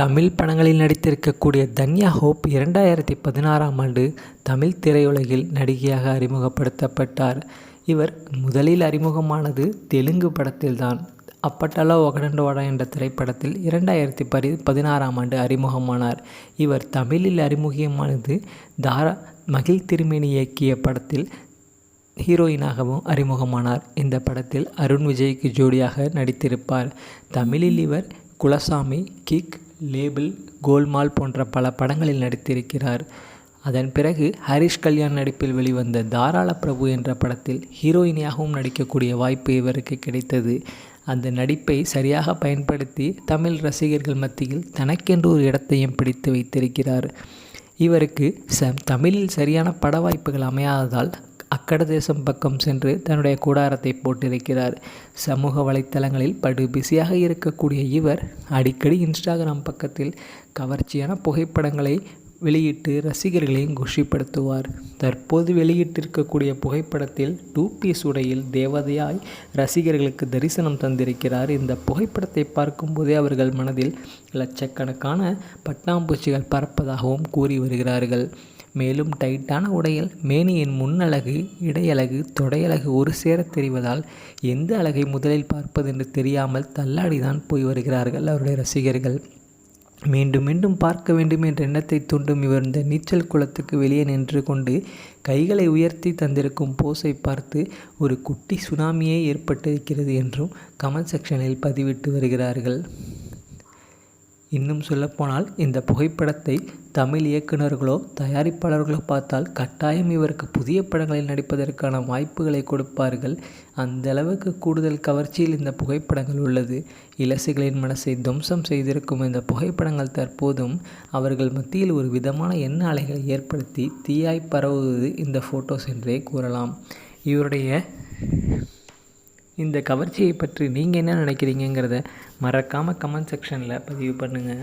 தமிழ் படங்களில் நடித்திருக்கக்கூடிய தன்யா ஹோப் இரண்டாயிரத்தி பதினாறாம் ஆண்டு தமிழ் திரையுலகில் நடிகையாக அறிமுகப்படுத்தப்பட்டார். இவர் முதலில் அறிமுகமானது தெலுங்கு படத்தில்தான். அப்பட்டலோ ஒகடண்டோடா என்ற திரைப்படத்தில் இரண்டாயிரத்தி பரி பதினாறாம் ஆண்டு அறிமுகமானார். இவர் தமிழில் அறிமுகமானது தாரா மகிழ் திருமேனி இயக்கிய படத்தில் ஹீரோயினாகவும் அறிமுகமானார். இந்த படத்தில் அருண் விஜய்க்கு ஜோடியாக நடித்திருப்பார். தமிழில் இவர் குலசாமி கிக் லேபிள் கோல்மால் போன்ற பல படங்களில் நடித்திருக்கிறார். அதன் பிறகு ஹரிஷ் கல்யாண் நடிப்பில் வெளிவந்த தாராள பிரபு என்ற படத்தில் ஹீரோயினியாகவும் நடிக்கக்கூடிய வாய்ப்பு இவருக்கு கிடைத்தது. அந்த நடிப்பை சரியாக பயன்படுத்தி தமிழ் ரசிகர்கள் மத்தியில் தனக்கென்று ஒரு இடத்தையும் பிடித்து வைத்திருக்கிறார். இவருக்கு ச தமிழில் சரியான பட வாய்ப்புகள் அமையாததால் அக்கட தேசம் பக்கம் சென்று தன்னுடைய கூடாரத்தை போட்டிருக்கிறார். சமூக வலைத்தளங்களில் படு பிஸியாக இருக்கக்கூடிய இவர் அடிக்கடி இன்ஸ்டாகிராம் பக்கத்தில் கவர்ச்சியான புகைப்படங்களை வெளியிட்டு ரசிகர்களையும் குஷிப்படுத்துவார். தற்போது வெளியிட்டிருக்கக்கூடிய புகைப்படத்தில் டூ பீஸ் உடையில் தேவதையாய் ரசிகர்களுக்கு தரிசனம் தந்திருக்கிறார். இந்த புகைப்படத்தை பார்க்கும்போதே அவர்கள் மனதில் லட்சக்கணக்கான பட்டாம்பூச்சிகள் பறப்பதாகவும் கூறி வருகிறார்கள். மேலும் டைட்டான உடையில் மேனியின் முன்னழகு இடையழகு தொடையழகு ஒரு சேர தெரிவதால் எந்த அழகை முதலில் பார்ப்பது என்று தெரியாமல் தள்ளாடிதான் போய் வருகிறார்கள் அவருடைய ரசிகர்கள். மீண்டும் மீண்டும் பார்க்க வேண்டும் என்ற எண்ணத்தை தூண்டும் இவர் இந்த நீச்சல் குளத்துக்கு வெளியே நின்று கொண்டு கைகளை உயர்த்தி தந்திருக்கும் போஸை பார்த்து ஒரு குட்டி சுனாமியே ஏற்பட்டிருக்கிறது என்றும் கமெண்ட் செக்ஷனில் பதிவிட்டு வருகிறார்கள். இன்னும் சொல்லப்போனால் இந்த புகைப்படத்தை தமிழ் இயக்குநர்களோ தயாரிப்பாளர்களோ பார்த்தால் கட்டாயம் இவருக்கு புதிய படங்களில் நடிப்பதற்கான வாய்ப்புகளை கொடுப்பார்கள். அந்த அளவுக்கு கூடுதல் கவர்ச்சியில் இந்த புகைப்படங்கள் உள்ளது. இலசுகளின் மனசை துவம்சம் செய்திருக்கும் இந்த புகைப்படங்கள் தற்போதும் அவர்கள் மத்தியில் ஒரு விதமான எண்ண அலைகளை ஏற்படுத்தி தீயாய் பரவுவது இந்த ஃபோட்டோஸ் என்றே கூறலாம். இவருடைய இந்த கவர்ச்சியை பற்றி நீங்கள் என்ன நினைக்கிறீங்கிறத மறக்காமல் கமெண்ட் செக்ஷனில் பதிவு பண்ணுங்கள்